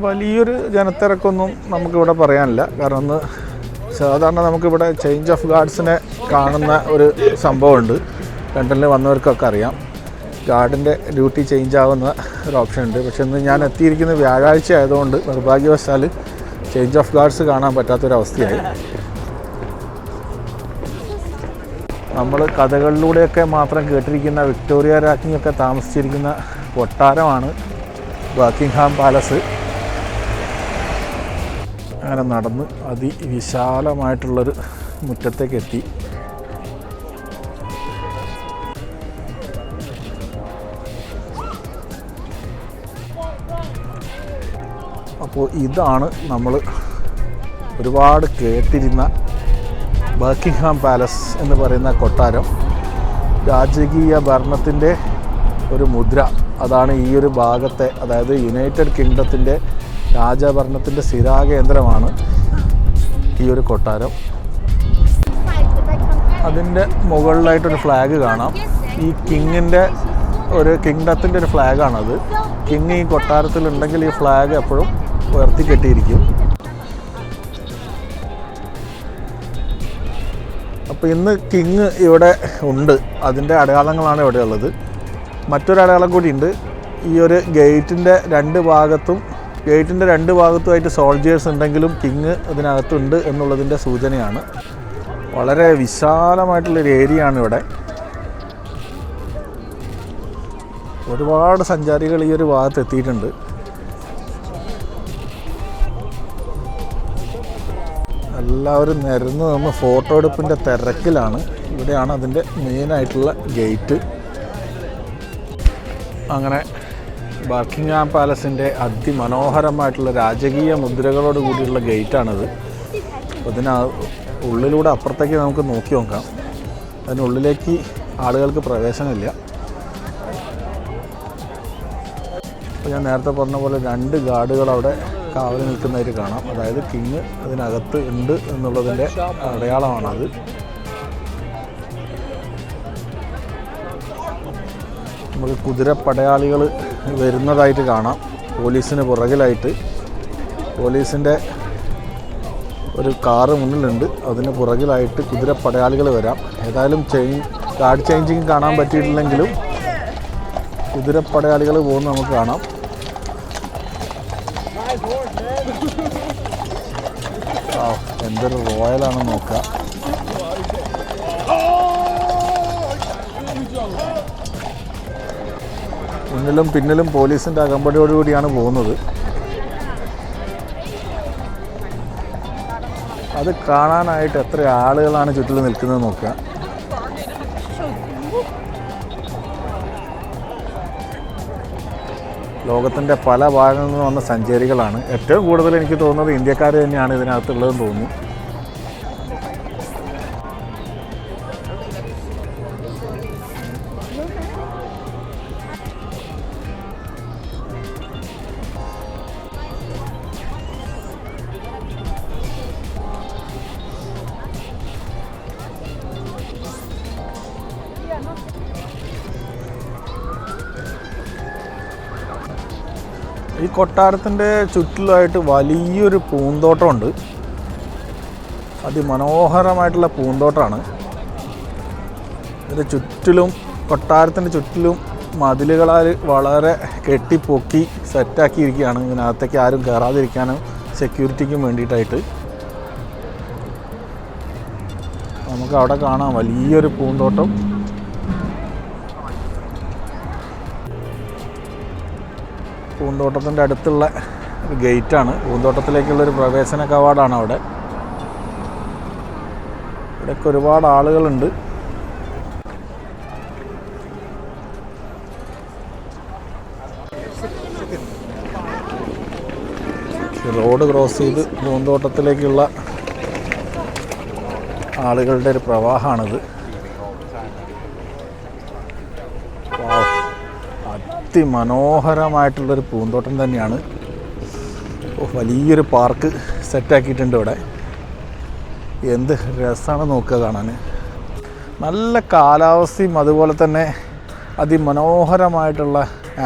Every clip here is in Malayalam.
വലിയൊരു ജനത്തിരക്കൊന്നും നമുക്കിവിടെ പറയാനില്ല. കാരണം ഒന്ന് സാധാരണ നമുക്കിവിടെ ചേഞ്ച് ഓഫ് ഗാർഡ്സിനെ കാണുന്ന ഒരു സംഭവമുണ്ട്. ലണ്ടനിൽ വന്നവർക്കൊക്കെ അറിയാം. ഗാർഡിന്റെ ഡ്യൂട്ടി ചേഞ്ച് ആവുന്ന ഒരു ഓപ്ഷൻ ഉണ്ട്. പക്ഷെ ഇന്ന് ഞാൻ എത്തിയിരിക്കുന്ന വ്യാഴാഴ്ച ആയതുകൊണ്ട് നിർഭാഗ്യവശാൽ ചേഞ്ച് ഓഫ് ഗാർഡ്സ് കാണാൻ പറ്റാത്തൊരവസ്ഥയായി. നമ്മൾ കഥകളിലൂടെയൊക്കെ മാത്രം കേട്ടിരിക്കുന്ന വിക്ടോറിയ രാജ്ഞിയൊക്കെ താമസിച്ചിരിക്കുന്ന കൊട്ടാരമാണ് ബക്കിംഗ്ഹാം പാലസ്. അങ്ങനെ നടന്ന് അതിവിശാലമായിട്ടുള്ളൊരു മുറ്റത്തേക്ക് എത്തി അപ്പോൾ ഇതാണ് നമ്മൾ ഒരുപാട് കേട്ടിരുന്ന ബർക്കിംഗ്ഹാം പാലസ് എന്ന് പറയുന്ന കൊട്ടാരം. രാജകീയ ഭരണത്തിന്റെ ഒരു മുദ്ര. അതാണ് ഈ ഒരു ഭാഗത്തെ അതായത് യുണൈറ്റഡ് കിങ്ഡത്തിന്റെ രാജഭരണത്തിന്റെ സ്ഥിരാകേന്ദ്രമാണ് ഈ ഒരു കൊട്ടാരം. അതിന്റെ മുകളിലായിട്ടൊരു ഫ്ലാഗ് കാണാം. ഈ കിങ്ങിന്റെ ഒരു കിങ്ഡത്തിന്റെ ഒരു ഫ്ലാഗാണത് കിങ് ഈ കൊട്ടാരത്തിലുണ്ടെങ്കിൽ ഈ ഫ്ലാഗ് എപ്പോഴും ഉയർത്തി കെട്ടിയിരിക്കും അപ്പോൾ ഇന്ന് കിങ് ഇവിടെ ഉണ്ട്. അതിന്റെ അടയാളങ്ങളാണ് ഇവിടെ ഉള്ളത് മറ്റൊരു അടയാളം കൂടിയുണ്ട്. ഈ ഒരു ഗേറ്റിന്റെ രണ്ട് ഭാഗത്തും ഗേറ്റിന്റെ രണ്ട് ഭാഗത്തുമായിട്ട് സോൾജിയേഴ്സ് ഉണ്ടെങ്കിലും കിങ് ഇതിനകത്തുണ്ട് എന്നുള്ളതിന്റെ സൂചനയാണ്. വളരെ വിശാലമായിട്ടുള്ളൊരു ഏരിയ ആണ് ഇവിടെ. ഒരുപാട് സഞ്ചാരികൾ ഈ ഒരു ഭാഗത്ത് എത്തിയിട്ടുണ്ട്. എല്ലാവരും നിരന്ന് നമ്മൾ ഫോട്ടോ എടുപ്പിന്റെ തിരക്കിലാണ്. ഇവിടെയാണ് അതിന്റെ മെയിനായിട്ടുള്ള ഗേറ്റ് അങ്ങനെ ബർക്കിംഗ്ഹാം പാലസിന്റെ അതിമനോഹരമായിട്ടുള്ള രാജകീയ മുദ്രകളോട് കൂടിയുള്ള ഗേറ്റാണിത്. അതിന് ഉള്ളിലൂടെ അപ്പുറത്തേക്ക് നമുക്ക് നോക്കി നോക്കാം. അതിനുള്ളിലേക്ക് ആളുകൾക്ക് പ്രവേശനമില്ല. അപ്പോൾ ഞാൻ നേരത്തെ പറഞ്ഞ പോലെ രണ്ട് ഗാർഡുകൾ അവിടെ കാവൽ നിൽക്കുന്നതായിട്ട് കാണാം. അതായത് കിങ് അതിനകത്ത് ഉണ്ട് എന്നുള്ളതിന്റെ അടയാളമാണത്. നമുക്ക് കുതിരപ്പടയാളികൾ വരുന്നതായിട്ട് കാണാം. പോലീസിന് പുറകിലായിട്ട്. പോലീസിന്റെ ഒരു കാറ് മുന്നിലുണ്ട്. അതിന് പുറകിലായിട്ട് കുതിരപ്പടയാളികൾ വരാം. ഏതായാലും ചെയിൻ കാർഡ് ചേഞ്ചിങ് കാണാൻ പറ്റിയിട്ടില്ലെങ്കിലും കുതിരപ്പടയാളികൾ പോകുന്ന നമുക്ക് കാണാം. എന്തൊരു റോയലാണെന്ന് നോക്കാം. മുന്നിലും പിന്നിലും പോലീസിന്റെ അകമ്പടിയോടുകൂടിയാണ് പോകുന്നത്. അത് കാണാനായിട്ട് എത്ര ആളുകളാണ് ചുറ്റിൽ നിൽക്കുന്നത് നോക്കുക. ലോകത്തിന്റെ പല ഭാഗങ്ങളിൽ നിന്ന് വന്ന സഞ്ചാരികളാണ്. ഏറ്റവും കൂടുതൽ എനിക്ക് തോന്നുന്നത് ഇന്ത്യക്കാർ തന്നെയാണ് ഇതിനകത്തുള്ളതെന്ന് തോന്നുന്നു. ഈ കൊട്ടാരത്തിന്റെ ചുറ്റിലായിട്ട് വലിയൊരു പൂന്തോട്ടമുണ്ട്. അതിമനോഹരമായിട്ടുള്ള പൂന്തോട്ടമാണ്. ഇതിന്റെ ചുറ്റിലും കൊട്ടാരത്തിന്റെ ചുറ്റിലും മതിലുകളാൽ വളരെ കെട്ടിപ്പൊക്കി സെറ്റാക്കിയിരിക്കുകയാണ്. ഇതിനകത്തേക്ക് ആരും കയറാതിരിക്കാനും സെക്യൂരിറ്റിക്കും വേണ്ടിയിട്ടായിട്ട്. നമുക്ക് അവിടെ കാണാം വലിയൊരു പൂന്തോട്ടം. പൂന്തോട്ടത്തിന്റെ അടുത്തുള്ള ഒരു ഗേറ്റാണ്. പൂന്തോട്ടത്തിലേക്കുള്ളൊരു പ്രവേശന കവാടാണ് അവിടെ. ഇവിടെയൊക്കെ ഒരുപാട് ആളുകളുണ്ട്. റോഡ് ക്രോസ് ചെയ്ത് പൂന്തോട്ടത്തിലേക്കുള്ള ആളുകളുടെ ഒരു പ്രവാഹമാണിത്. അതിമനോഹരമായിട്ടുള്ളൊരു പൂന്തോട്ടം തന്നെയാണ്. വലിയൊരു പാർക്ക് സെറ്റാക്കിയിട്ടുണ്ട് ഇവിടെ. എന്ത് രസമാണ് നോക്കുക കാണാൻ നല്ല കാലാവസ്ഥയും അതുപോലെ തന്നെ അതിമനോഹരമായിട്ടുള്ള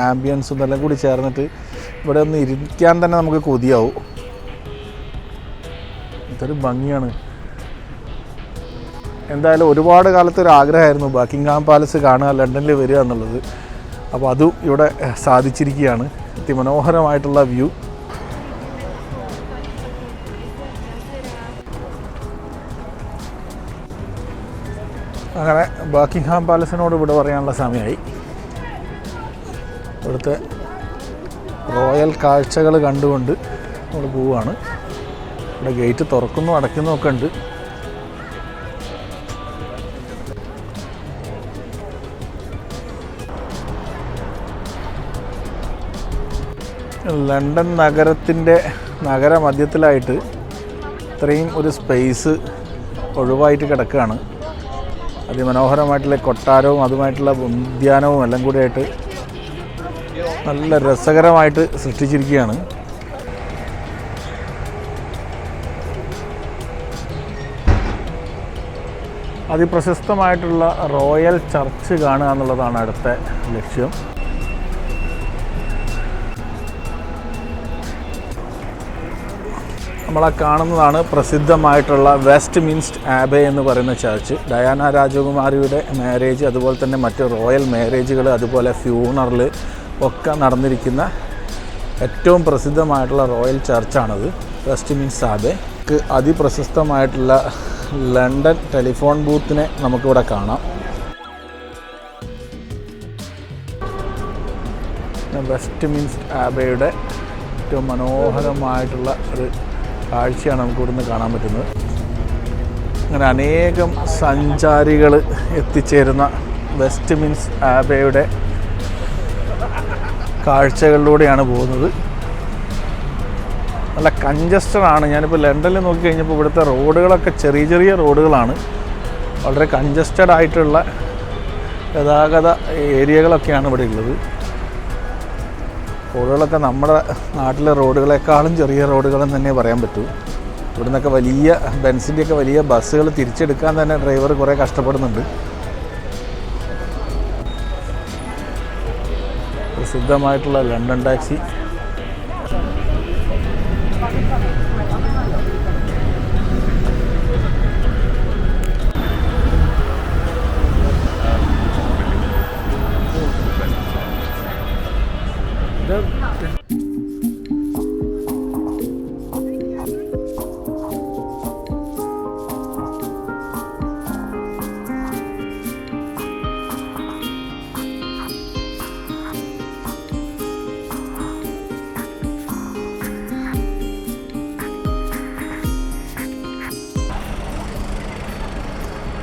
ആംബിയൻസും ഇതെല്ലാം കൂടി ചേർന്നിട്ട് ഇവിടെ ഒന്ന് ഇരിക്കാൻ തന്നെ നമുക്ക് കൊതിയാവും. ഇതൊരു ഭംഗിയാണ്. എന്തായാലും ഒരുപാട് കാലത്ത് ഒരു ആഗ്രഹമായിരുന്നു ബക്കിംഗ്ഹാം പാലസ് കാണുക ലണ്ടനിൽ വരിക എന്നുള്ളത്. അപ്പോൾ അതും ഇവിടെ സാധിച്ചിരിക്കുകയാണ്. അതിമനോഹരമായിട്ടുള്ള വ്യൂ. അങ്ങനെ ബാക്കിംഗ്ഹാം പാലസിനോട് ഇവിടെ പറയാനുള്ള സമയമായി. ഇവിടുത്തെ റോയൽ കാഴ്ചകൾ കണ്ടുകൊണ്ട് നമ്മൾ പോവുകയാണ്. ഇവിടെ ഗേറ്റ് തുറക്കുന്നു അടയ്ക്കുന്നു ഒക്കെ ഉണ്ട്. ലണ്ടൻ നഗരത്തിന്റെ നഗരമധ്യത്തിലായിട്ട് ഇത്രയും ഒരു സ്പേസ് ഒഴിവായിട്ട് കിടക്കുകയാണ്. അതിമനോഹരമായിട്ടുള്ള കൊട്ടാരവും അതുമായിട്ടുള്ള ഉദ്യാനവും എല്ലാം കൂടിയായിട്ട് നല്ല രസകരമായിട്ട് സൃഷ്ടിച്ചിരിക്കുകയാണ്. അതിപ്രശസ്തമായിട്ടുള്ള റോയൽ ചർച്ച് കാണുക എന്നുള്ളതാണ് അടുത്ത ലക്ഷ്യം. നമ്മളെ കാണുന്നതാണ് പ്രസിദ്ധമായിട്ടുള്ള വെസ്റ്റ് മിൻസ്റ്റ് ആബെ എന്ന് പറയുന്ന ചർച്ച്. ഡയാന രാജകുമാരിയുടെ മാരേജ് അതുപോലെ തന്നെ മറ്റ് റോയൽ മാരേജുകൾ അതുപോലെ ഫ്യൂണറൽ ഒക്കെ നടന്നിരിക്കുന്ന ഏറ്റവും പ്രസിദ്ധമായിട്ടുള്ള റോയൽ ചർച്ചാണത് വെസ്റ്റ് മിൻസ് ആബെ. അതിപ്രശസ്തമായിട്ടുള്ള ലണ്ടൻ ടെലിഫോൺ ബൂത്തിനെ നമുക്കിവിടെ കാണാം. വെസ്റ്റ് മിൻസ്റ്റ് ആബയുടെ ഏറ്റവും മനോഹരമായിട്ടുള്ള ഒരു കാഴ്ചയാണ് നമുക്ക് ഇവിടുന്ന് കാണാൻ പറ്റുന്നത്. അങ്ങനെ അനേകം സഞ്ചാരികൾ എത്തിച്ചേരുന്ന വെസ്റ്റ് മിൻസ് ആബയുടെ കാഴ്ചകളിലൂടെയാണ് പോകുന്നത്. നല്ല കഞ്ചസ്റ്റഡ് ആണ്. ഞാനിപ്പോൾ ലണ്ടനിൽ നോക്കിക്കഴിഞ്ഞപ്പോൾ ഇവിടുത്തെ റോഡുകളൊക്കെ ചെറിയ ചെറിയ റോഡുകളാണ്. വളരെ കഞ്ചസ്റ്റഡ് ആയിട്ടുള്ള ഗതാഗത ഏരിയകളൊക്കെയാണ് ഇവിടെ ഉള്ളത്. റോഡുകളൊക്കെ നമ്മുടെ നാട്ടിലെ റോഡുകളെക്കാളും ചെറിയ റോഡുകളെന്ന് തന്നെ പറയാൻ പറ്റൂ. ഇവിടെ നിന്നൊക്കെ വലിയ ബെൻസിന്റെയൊക്കെ വലിയ ബസ്സുകൾ തിരിച്ചെടുക്കാൻ തന്നെ ഡ്രൈവർ കുറേ കഷ്ടപ്പെടുന്നുണ്ട്. പ്രസിദ്ധമായിട്ടുള്ള ലണ്ടൻ ടാക്സി.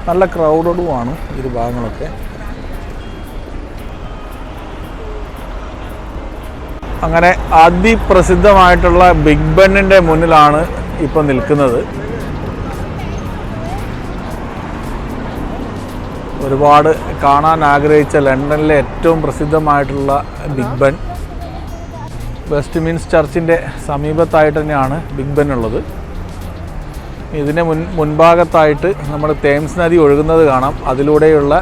നല്ല ക്രൗഡഡുമാണ് ഇരു ഭാഗങ്ങളൊക്കെ. അങ്ങനെ അതിപ്രസിദ്ധമായിട്ടുള്ള ബിഗ് ബെന്നിന്റെ മുന്നിലാണ് ഇപ്പം നിൽക്കുന്നത്. ഒരുപാട് കാണാൻ ആഗ്രഹിച്ച ലണ്ടനിലെ ഏറ്റവും പ്രസിദ്ധമായിട്ടുള്ള ബിഗ് ബെൻ വെസ്റ്റ് മീൻസ് ചർച്ചിന്റെ സമീപത്തായിട്ട് തന്നെയാണ് ബിഗ് ബെൻ ഉള്ളത്. ഇതിന് മുൻ മുൻഭാഗത്തായിട്ട് നമ്മൾ തേംസ് നദി ഒഴുകുന്നത് കാണാം. അതിലൂടെയുള്ള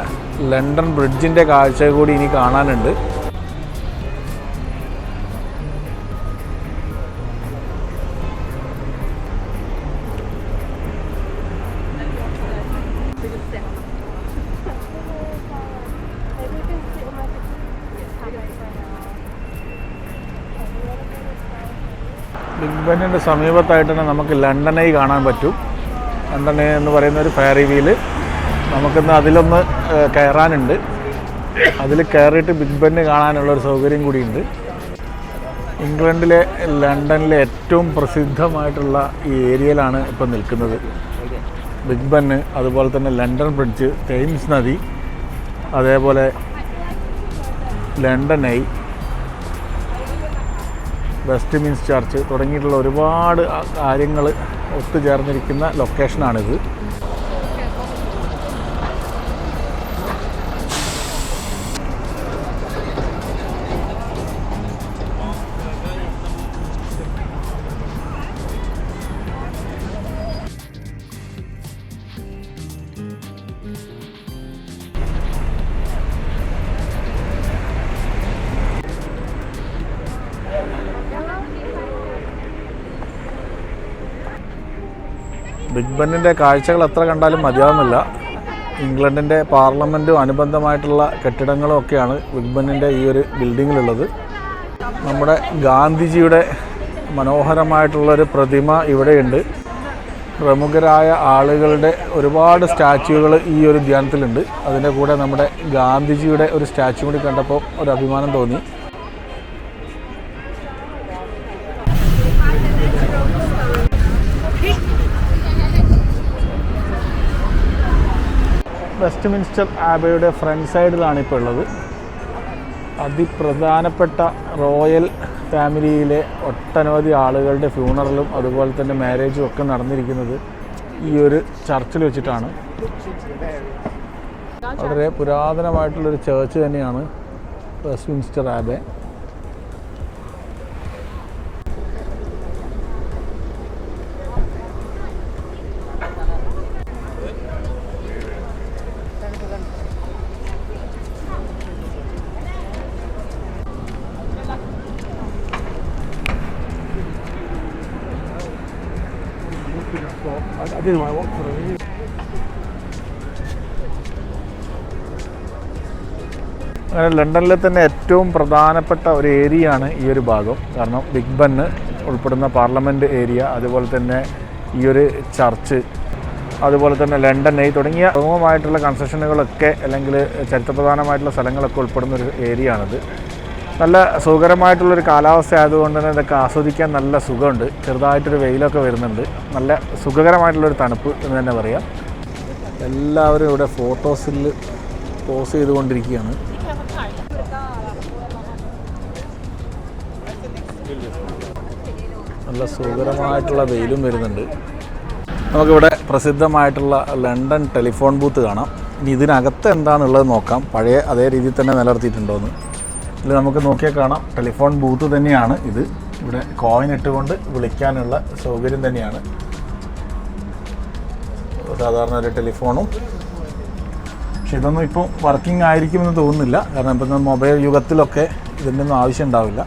ലണ്ടൻ ബ്രിഡ്ജിന്റെ കാഴ്ച കൂടി ഇനി കാണാനുണ്ട്. ബെന്നിന്റെ സമീപത്തായിട്ട് തന്നെ നമുക്ക് ലണ്ടനെ കാണാൻ പറ്റും. ലണ്ടനെ എന്ന് പറയുന്ന ഒരു ഫെയറി വീൽ നമുക്കിന്ന് അതിലൊന്ന് കയറാനുണ്ട്. അതിൽ കയറിയിട്ട് ബിഗ് ബെന്ന് കാണാനുള്ള ഒരു സൗകര്യം കൂടിയുണ്ട്. ഇംഗ്ലണ്ടിലെ ലണ്ടനിലെ ഏറ്റവും പ്രസിദ്ധമായിട്ടുള്ള ഈ ഏരിയയിലാണ് ഇപ്പം നിൽക്കുന്നത്. ബിഗ് ബെന്ന് അതുപോലെ തന്നെ ലണ്ടൻ ബ്രിഡ്ജ് തേംസ് നദി അതേപോലെ London Eye Westminster church തുടങ്ങിയിട്ടുള്ള ഒരുപാട് കാര്യങ്ങൾ ഒത്തുചേർന്നിരിക്കുന്ന ലൊക്കേഷനാണിത് ബിഗ് ബെന്നിന്റെ കാഴ്ചകൾ എത്ര കണ്ടാലും മതിയാവുന്നില്ല. ഇംഗ്ലണ്ടിന്റെ പാർലമെന്റും അനുബന്ധമായിട്ടുള്ള കെട്ടിടങ്ങളും ഒക്കെയാണ് ബിഗ് ബെന്നിന്റെ ഈ ഒരു ബിൽഡിങ്ങിലുള്ളത്. നമ്മുടെ ഗാന്ധിജിയുടെ മനോഹരമായിട്ടുള്ളൊരു പ്രതിമ ഇവിടെയുണ്ട്. പ്രമുഖരായ ആളുകളുടെ ഒരുപാട് സ്റ്റാച്യുകൾ ഈ ഒരു ധ്യാനത്തിലുണ്ട്. അതിന്റെ കൂടെ നമ്മുടെ ഗാന്ധിജിയുടെ ഒരു സ്റ്റാച്യു കൂടി കണ്ടപ്പോൾ ഒരു അഭിമാനം തോന്നി. വെസ്റ്റ് മിൻസ്റ്റർ ആബയുടെ ഫ്രണ്ട് സൈഡിലാണ് ഇപ്പോൾ ഉള്ളത്. അതിപ്രധാനപ്പെട്ട റോയൽ ഫാമിലിയിലെ ഒട്ടനവധി ആളുകളുടെ ഫ്യൂണറലും അതുപോലെ തന്നെ മാരേജും ഒക്കെ നടന്നിരിക്കുന്നത് ഈ ഒരു ചർച്ചിൽ വെച്ചിട്ടാണ്. വളരെ പുരാതനമായിട്ടുള്ളൊരു ചേർച്ച് തന്നെയാണ് Westminster Abbey. I, I didn't want to walk for the അങ്ങനെ ലണ്ടനിലെ തന്നെ ഏറ്റവും പ്രധാനപ്പെട്ട ഒരു ഏരിയയാണ് ഈ ഒരു ഭാഗം. കാരണം ബിഗ് ബന്ന് ഉൾപ്പെടുന്ന പാർലമെന്റ് ഏരിയ അതുപോലെ തന്നെ ഈ ഒരു ചർച്ച് അതുപോലെ തന്നെ ലണ്ടൻ ഐ തുടങ്ങിയ പ്രമുഖമായിട്ടുള്ള കൺസ്ട്രക്ഷനുകളൊക്കെ അല്ലെങ്കിൽ ചരിത്രപ്രധാനമായിട്ടുള്ള സ്ഥലങ്ങളൊക്കെ ഉൾപ്പെടുന്ന ഒരു ഏരിയ ആണിത് നല്ല സുഖകരമായിട്ടുള്ളൊരു കാലാവസ്ഥ ആയതുകൊണ്ട് തന്നെ ഇതൊക്കെ ആസ്വദിക്കാൻ നല്ല സുഖമുണ്ട്. ചെറുതായിട്ടൊരു വെയിലൊക്കെ വരുന്നുണ്ട്. നല്ല സുഖകരമായിട്ടുള്ളൊരു തണുപ്പ് എന്ന് തന്നെ പറയാം. എല്ലാവരും ഇവിടെ ഫോട്ടോസിൽ പോസ് ചെയ്തുകൊണ്ടിരിക്കുകയാണ്. നല്ല സുഖകരമായിട്ടുള്ള വെയിലും വരുന്നുണ്ട്. നമുക്കിവിടെ പ്രസിദ്ധമായിട്ടുള്ള ലണ്ടൻ ടെലിഫോൺ ബൂത്ത് കാണാം. ഇനി ഇതിനകത്ത് എന്താണെന്നുള്ളത് നോക്കാം. പഴയ അതേ രീതിയിൽ തന്നെ നിലനിർത്തിയിട്ടുണ്ടോയെന്ന് ഇതിൽ നമുക്ക് നോക്കിയാൽ കാണാം. ടെലിഫോൺ ബൂത്ത് തന്നെയാണ് ഇത്. ഇവിടെ കോയിൻ ഇട്ടുകൊണ്ട് വിളിക്കാനുള്ള സൗകര്യം തന്നെയാണ്. സാധാരണ ഒരു ടെലിഫോണും. പക്ഷെ ഇതൊന്നും ഇപ്പോൾ വർക്കിംഗ് ആയിരിക്കുമെന്ന് തോന്നുന്നില്ല. കാരണം ഇപ്പം മൊബൈൽ യുഗത്തിലൊക്കെ ഇതിന്റെ ഒന്നും ആവശ്യം ഉണ്ടാവില്ല.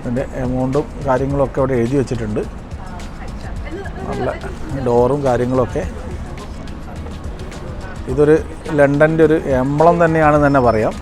ഇതിന്റെ എമൗണ്ടും കാര്യങ്ങളൊക്കെ അവിടെ എഴുതി വെച്ചിട്ടുണ്ട്. നല്ല ഡോറും കാര്യങ്ങളൊക്കെ. ഇതൊരു ലണ്ടന്റെ ഒരു എംബ്ലം തന്നെയാണെന്ന് തന്നെ പറയാം.